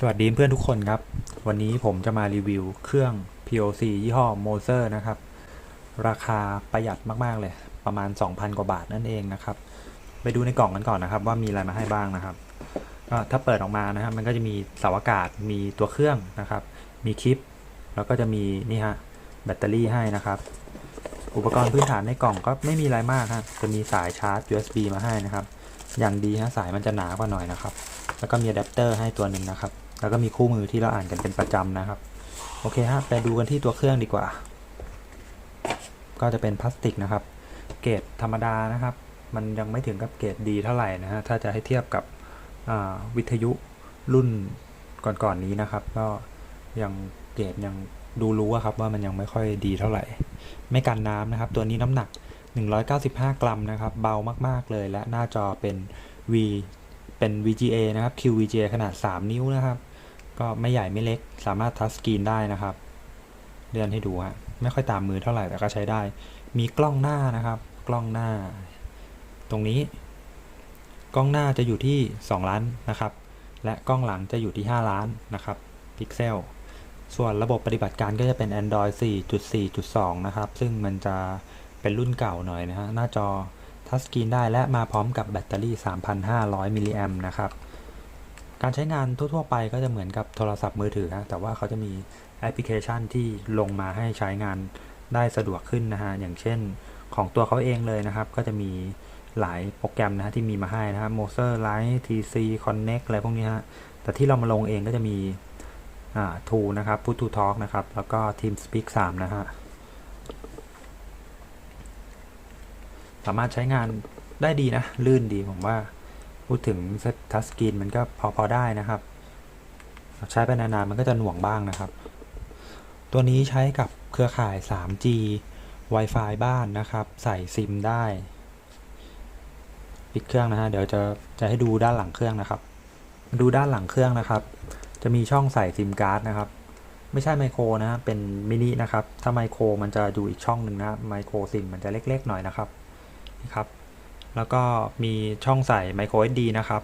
สวัสดีเพื่อนทุกคนครับ วันนี้ผมจะมารีวิวเครื่อง POC ยี่ห้อ Moser นะครับ ราคาประหยัดมากๆเลย ประมาณ 2,000 กว่าบาทนั่นเองนะครับ ไปดูในกล่องกันก่อนนะครับ ว่ามีอะไรมาให้บ้างนะครับก็ถ้าเปิดออกมานะครับ มันก็จะมีเสาอากาศมีตัวเครื่องนะครับ มีคลิป แล้วก็จะมีนี่ฮะแบตเตอรี่ให้นะครับ อุปกรณ์พื้นฐานในกล่องก็ไม่มีอะไรมากฮะจะมีสายชาร์จ USB มาให้นะครับ อย่างดีฮะสายมันจะหนากว่าหน่อยนะครับ แล้วก็มีอะแดปเตอร์ให้ตัวหนึ่งนะครับ แล้วก็มีคู่มือที่เราอ่านกันเป็นประจำนะครับ โอเคฮะไปดูกันที่ตัวเครื่องดีกว่า ก็จะเป็นพลาสติกนะครับ เกรดธรรมดานะครับ มันยังไม่ถึงกับเกรดดีเท่าไหร่นะฮะถ้าจะให้เทียบกับวิทยุรุ่นก่อนๆนนี้นะครับ ก็ยังเกรดยังดูรู้อะครับว่ามันยังไม่ค่อยดีเท่าไหร่ ไม่กันน้ำนะครับ ตัวนี้น้ำหนัก 195 กรัมนะครับ เบามากๆเลยและหน้าจอเป็น V เป็น VGA นะครับ QVGA ขนาด 3 นิ้วนะครับ ก็ไม่ใหญ่ไม่เล็ก สามารถทัชสกรีนได้นะครับ เลื่อนให้ดูฮะ ไม่ค่อยตามมือเท่าไหร่แต่ก็ใช้ได้ มีกล้องหน้านะครับ กล้องหน้า ตรงนี้ กล้องหน้าจะอยู่ที่ 2 ล้านนะครับ และกล้องหลังจะอยู่ที่ 5 ล้านนะครับพิกเซล ส่วนระบบปฏิบัติการก็จะเป็น Android 4.4.2 นะครับ ซึ่งมันจะเป็นรุ่นเก่าหน่อยนะฮะ หน้าจอ ทัชสกรีนได้และมาพร้อมกับแบตเตอรี่ 3,500 มิลลิแอมนะครับ การใช้งานทั่ว ๆ ไปก็จะเหมือนกับโทรศัพท์มือถือฮะแต่ว่าเขาจะมีแอปพลิเคชันที่ลงมาให้ใช้งานได้สะดวกขึ้นนะฮะ อย่างเช่นของตัวเขาเองเลยนะครับ ก็จะมีหลายโปรแกรมนะฮะที่มีมาให้นะครับ Moser Lite TC Connect อะไรพวกนี้ฮะ แต่ที่เรามาลงเองก็จะมี อ่า Tool นะครับ Put to Talk นะครับ แล้วก็ TeamSpeak 3 นะฮะ สามารถใช้งานได้ดีนะ ลื่นดีผมว่า พูดถึงทัชสกรีนมันก็พอพอได้นะครับ ใช้ไปนานๆมันก็จะหน่วงบ้างนะครับ ตัวนี้ใช้กับเครือข่าย 3G Wi-Fi บ้านนะครับ ใส่ซิมได้ ปิดเครื่องนะฮะเดี๋ยวจะจะให้ดูด้านหลังเครื่องนะครับ ดูด้านหลังเครื่องนะครับ จะมีช่องใส่ซิมการ์ดนะครับไม่ใช่ไมโครนะเป็นมินินะครับ ถ้าไมโครมันจะอยู่อีกช่องหนึ่งนะไมโครซิมมันจะเล็ก ๆ หน่อยนะครับ ครับ แล้วก็มีช่องใส่ micro SD นะครับ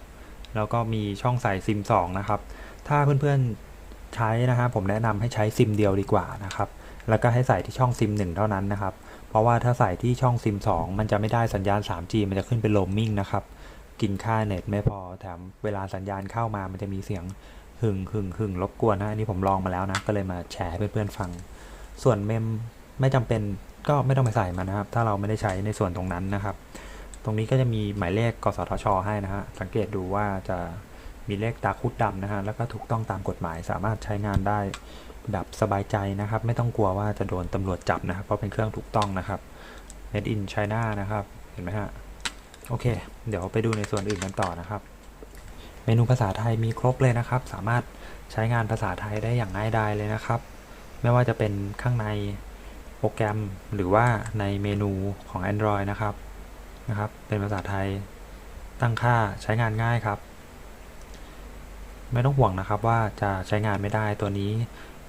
แล้วก็มีช่องใส่ซิม2นะครับ ถ้าเพื่อนๆใช้นะฮะผมแนะนำให้ใช้ซิมเดียวดีกว่านะครับ แล้วก็ให้ใส่ที่ช่องซิม1เท่านั้นนะครับ เพราะว่าถ้าใส่ที่ช่องซิม2มันจะไม่ได้สัญญาณ 3G มันจะขึ้นเป็น roaming นะครับ กินค่าเน็ตไม่พอ แถมเวลาสัญญาณเข้ามามันจะมีเสียงหึ่งหึ่งหึ่งรบกวนนะ อันนี้ผมลองมาแล้วนะ ก็เลยมาแชร์ให้เพื่อนๆฟัง ส่วนเมมไม่จำเป็น ก็ไม่ต้องไปใส่มันนะครับ ถ้าเราไม่ได้ใช้ในส่วนตรงนั้นนะครับ ตรงนี้ก็จะมีหมายเลขกสทช ให้นะฮะสังเกตดูว่าจะมีเลขตาคุดดำนะฮะแล้วก็ถูกต้องตามกฎหมาย สามารถใช้งานได้แบบสบายใจนะครับ ไม่ต้องกลัวว่าจะโดนตำรวจจับนะครับ เพราะเป็นเครื่องถูกต้องนะครับ made in China นะครับ เห็นไหมฮะ โอเค เดี๋ยวไปดูในส่วนอื่นกันต่อนะครับ เมนูภาษาไทยมีครบเลยนะครับ สามารถใช้งานภาษาไทยได้อย่างง่ายดายเลยนะครับ ไม่ว่าจะเป็นข้างใน รแกรมหรือว่าในเมนูของ Android นะครับนะครับ เป็นภาษาไทยตั้งค่าใช้งานง่ายครับ ไม่ต้องห่วงนะครับว่าจะใช้งานไม่ได้ตัวนี้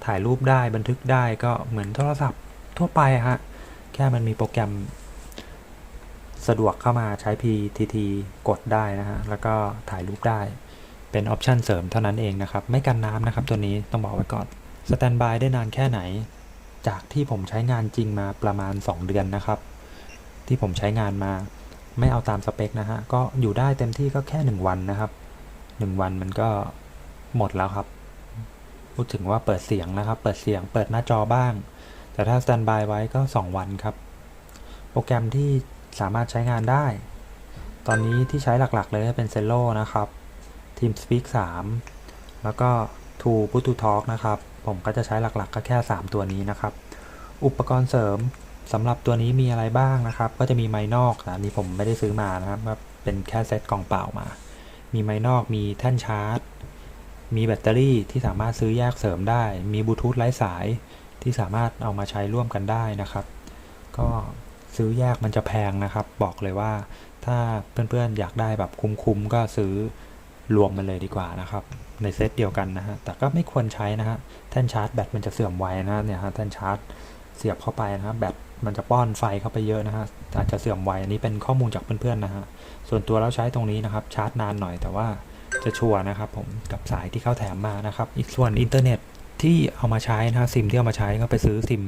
ถ่ายรูปได้บันทึกได้ก็เหมือนโทรศัพท์ทั่วไปฮะแค่มันมีโปรแกรม สะดวกเข้ามาใช้ PTT กดได้นะฮะแล้วก็ถ่ายรูปได้เป็นออปชันเสริมเท่านั้นเองนะครับ ไม่กันน้ำนะครับตัวนี้ต้องบอกไว้ก่อนสแตนบายได้นานแค่ไหน จากที่ผมใช้งานจริงมาประมาณ 2 เดือนนะครับ ที่ผมใช้งานมาไม่เอาตามสเปคนะฮะ ก็อยู่ได้เต็มที่ก็แค่ 1 วันนะครับ 1 วันมันก็หมดแล้วครับพูดถึงว่าเปิดเสียงนะครับ เปิดเสียงเปิดหน้าจอบ้าง แต่ถ้าสแตนบายไว้ก็ 2 วันครับ โปรแกรมที่สามารถใช้งานได้ ตอนนี้ที่ใช้หลักๆเลยเป็น Zello นะครับ TeamSpeak 3 แล้วก็ Tool Put to Talk นะครับ ผมก็จะใช้หลักๆ ก็แค่ 3 ตัวนี้นะครับ อุปกรณ์เสริมสำหรับตัวนี้มีอะไรบ้างนะครับ ก็จะมีไม้นอกอันนี้ผมไม่ได้ซื้อมานะครับเป็นแค่เซตกล่องเปล่ามา มีไม้นอกมีแท่นชาร์จ มีแบตเตอรี่ที่สามารถซื้อแยกเสริมได้ มีบลูทูธไร้สายที่สามารถเอามาใช้ร่วมกันได้นะครับ ก็ซื้อแยกมันจะแพงนะครับ บอกเลยว่าถ้าเพื่อนๆอยากได้แบบคุ้มๆก็ซื้อรวมมันเลยดีกว่านะครับ ในเซตเดียวกันนะฮะ แต่ก็ไม่ควรใช้นะฮะ แท่นชาร์จแบตมันจะเสื่อมไวนะเนี่ยฮะ แท่นชาร์จเสียบเข้าไปนะครับแบตมันจะป้อนไฟเข้าไปเยอะนะฮะ อาจจะเสื่อมไว อันนี้เป็นข้อมูลจากเพื่อนๆนะฮะ ส่วนตัวเราใช้ตรงนี้นะครับ ชาร์จนานหน่อย แต่ว่าจะชัวร์นะครับผม กับสายที่เข้าแถมมานะครับ อีกส่วนอินเทอร์เน็ตที่เอามาใช้นะฮะ ซิมที่เอามาใช้ก็ไปซื้อซิม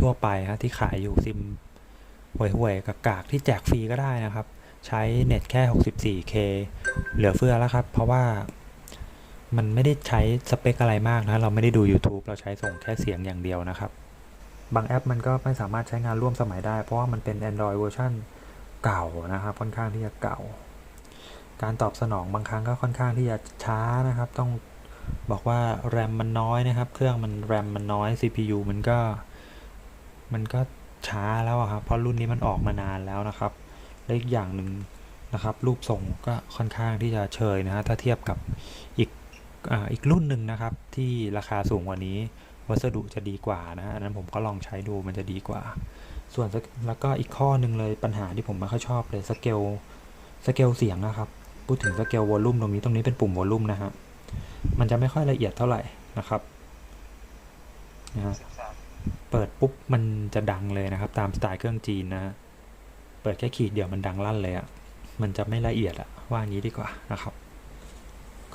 ทั่วๆไปฮะที่ขายอยู่ซิมห่วยๆกับกากที่แจกฟรีก็ได้นะครับ ใช้เน็ตแค่ 64K เหลือเฟือแล้วครับ เพราะว่า มันไม่ได้ใช้สเปคอะไรมากนะ เราไม่ได้ดู YouTube เราใช้ส่งแค่เสียงอย่างเดียวนะครับ บางแอปมันก็ไม่สามารถใช้งานร่วมสมัยได้ เพราะว่ามันเป็น Android เวอร์ชันเก่านะครับ ค่อนข้างที่จะเก่า การตอบสนองบางครั้งก็ค่อนข้างที่จะช้านะครับ ต้องบอกว่าแรมมันน้อยนะครับ เครื่องมันแรมมันน้อย CPU มันก็ มันก็ช้าแล้วอะครับ เพราะรุ่นนี้มันออกมานานแล้วนะครับและอีกอย่างหนึ่งนะครับ รูปทรงก็ค่อนข้างที่จะเชยนะฮะถ้าเทียบกับอีก อาอีกรุ่นหนึ่งนะครับ ที่ราคาสูงกว่านี้ วัสดุจะดีกว่านะฮะอันนั้นผมก็ลองใช้ดูมันจะดีกว่า ส่วนแล้วก็อีกข้อหนึ่งเลยปัญหาที่ผมไม่ค่อยชอบเลยสเกลสเกลเสียงนะครับ พูดถึงสเกลวอลลุ่มตรงนี้ตรงนี้เป็นปุ่มวอลลุ่มนะฮะมันจะไม่ค่อยละเอียดเท่าไหร่นะครับนะฮะเปิดปุ๊บมันจะดังเลยนะครับ ตามสไตล์เครื่องจีนนะฮะเปิดแค่ขีดเดียวมันดังลั่นเลยอะ่ะมันจะไม่ละเอียดอะว่างี้ดีกว่านะครับ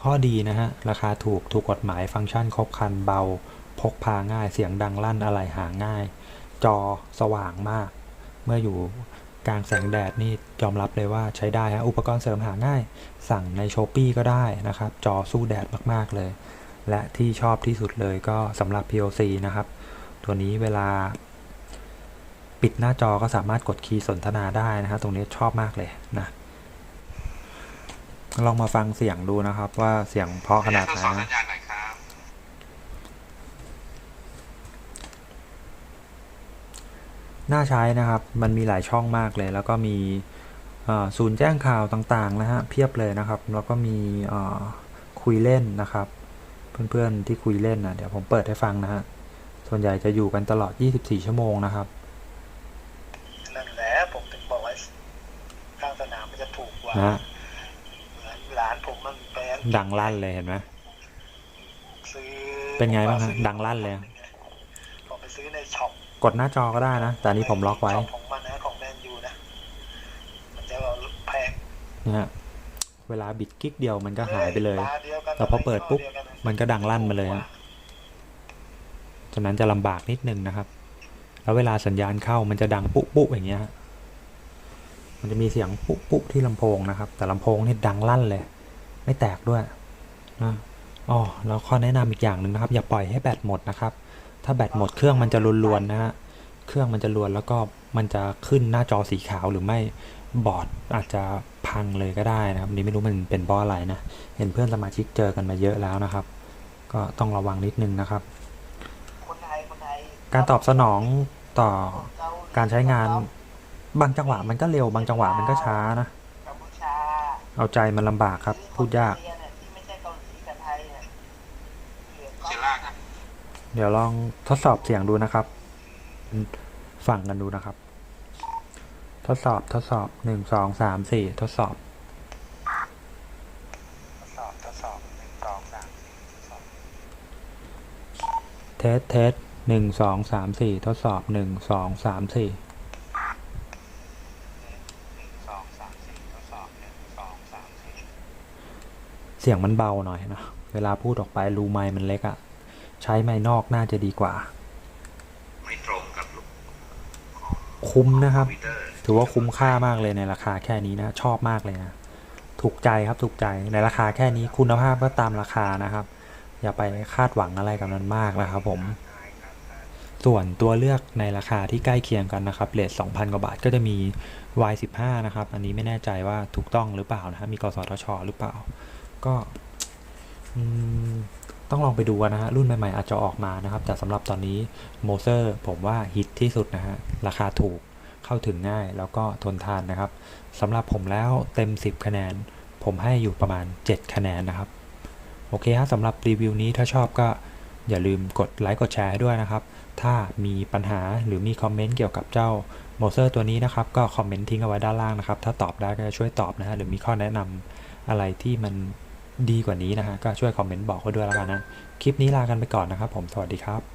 ข้อดีนะฮะ ราคาถูกถูกกฎหมายฟังก์ชันครบครันเบา พกพาง่ายเสียงดังลั่นอะไรหาง่าย จอสว่างมาก เมื่ออยู่กลางแสงแดดนี่ยอมรับเลยว่าใช้ได้ฮะอุปกรณ์เสริมหาง่าย สั่งใน s h อ p e e ก็ได้นะครับ จอสู้แดดมากๆเลย และที่ชอบที่สุดเลยก็สำหรับ POC นะครับ ตัวนี้เวลา ปิดหน้าจอก็สามารถกดคีย์สนทนาได้นะครับตรงนี้ชอบมากเลยนะ ลองมาฟังเสียงดูนะครับ ว่าเสียงเพราะขนาดไหนทดสอบสันะญญาณหน่อยครับน่าใช้นะครับ มันมีหลายช่องมากเลย แล้วก็มีเอ่อศูนย์แจ้งข่าวต่างๆนะฮะเพียบเลยนะครับ แล้วก็มีเอ่อคุยเล่นนะครับ เพื่อนๆที่คุยเล่นนะเดี๋ยวผมเปิดให้ฟังนะฮะส่วนใหญ่จะอยู่กันตลอด 24 ชั่วโมงนะครับนั่นแหละผมถึงบอกว่าข้างสนามมันจะถูกกว่านะ ดังลั่นเลยเห็นไหมซื้อเป็นไงบ้างฮะซื้อดังลั่นเลยผมไปซื้อในช็อปกดหน้าจอก็ได้นะ แต่อันนี้ผมล็อกไว้ช็ปของมันนะของแมนยูนะมันจะแพงนะฮะเวลาบิดกิ๊กเดียวมันก็หายไปเลยตาดีวกันแต่พอเปิดปุ๊บดียวกัะมันก็ดังลั่นมาเลยฮะฉะนั้นจะลำบากนิดนึงนะครับ แล้วเวลาสัญญาณเข้ามันจะดังปุ๊ปุ๊อย่างเงี้ยฮะมันจะมีเสียงปุ๊ปุ๊ที่ลำโพงนะครับ แต่ลำโพงนี่ดังลั่นเลย ไม่แตกด้วยนะอ๋อแล้วข้อแนะนำอีกอย่างหนึ่งนะครับ อย่าปล่อยให้แบตหมดนะครับ ถ้าแบตหมดเครื่องมันจะรวนๆนะฮะเครื่องมันจะรวนแล้วก็มันจะขึ้นหน้าจอสีขาวหรือไม่บอร์ดอาจจะพังเลยก็ได้นะครับอันนี่ไม่รู้มันเป็นเพราะอะไรนะ เห็นเพื่อนสมาชิกเจอกันมาเยอะแล้วนะครับ ก็ต้องระวังนิดนึงนะครับคนไทยคนไทยการตอบสนองต่อเกหลีการใช้งานบางจังหวะมันก็เร็วบางจังหวะมันก็ช้านะกัมพูชาเอาใจมันลำบากครับ พูดยากที่ไม่ใช่เกาหลีกับไทยเนี่ยเหลือเชียร่าครับเดี๋ยวลองทดสอบเสียงดูนะครับ ฟังกันดูนะครับ ทดสอบทดสอบหนึ่งสองสามสี่ทดสอบทดสอบทดสอบหนึ่งสองสามสี่ทดสอบเทสเทสหนึ่งสองสามสี่ทดสอบหนึ่งสองสามสี่ หนึ่งสองสามสี่ทดสอบหนึ่งสองสามสี่ เสียงมันเบาหน่อยนะเวลาพูดออกไปรูไมค์มันเล็กอะใช้ไมค์นอกน่าจะดีกว่า ไม่ตรงกับลูกคุ้มนะครับคอมพิวเตอร์ถือว่าคุ้มค่ามากเลยในราคาแค่นี้นะ ชอบมากเลยนะ ถูกใจครับถูกใจในราคาแค่นี้คุณภาพก็ตามราคานะครับ อย่าไปคาดหวังอะไรกับมันมากนะครับผมส่วนตัวเลือกในราคาที่ใกล้เคียงกันนะครับเลท2,000 กว่าบาทก็จะมี Y15 นะครับ อันนี้ไม่แน่ใจว่าถูกต้องหรือเปล่านะครับ มีกสทช หรือเปล่า ก็ต้องลองไปดูนะฮะ รุ่นใหม่ๆ อาจจะออกมานะครับ แต่สำหรับตอนนี้โมเซอร์ผมว่าฮิตที่สุดนะฮะ ราคาถูกเข้าถึงง่ายแล้วก็ทนทานนะครับสำหรับผมแล้วเต็ม 10 คะแนน ผมให้อยู่ประมาณ 7 คะแนนนะครับ โอเคฮะสำหรับรีวิวนี้ถ้าชอบก็อย่าลืมกดไลค์กดแชร์ให้ด้วยนะครับ ถ้ามีปัญหาหรือมีคอมเมนต์เกี่ยวกับเจ้าโมเซอร์ตัวนี้นะครับ ก็คอมเมนต์ทิ้งเอาไว้ด้านล่างนะครับ ถ้าตอบได้ก็จะช่วยตอบนะฮะหรือมีข้อแนะนำอะไรที่มัน ดีกว่านี้นะฮะก็ช่วยคอมเมนต์บอกเขาด้วยแล้วกันนะ คลิปนี้ลากันไปก่อนนะครับผมสวัสดีครับ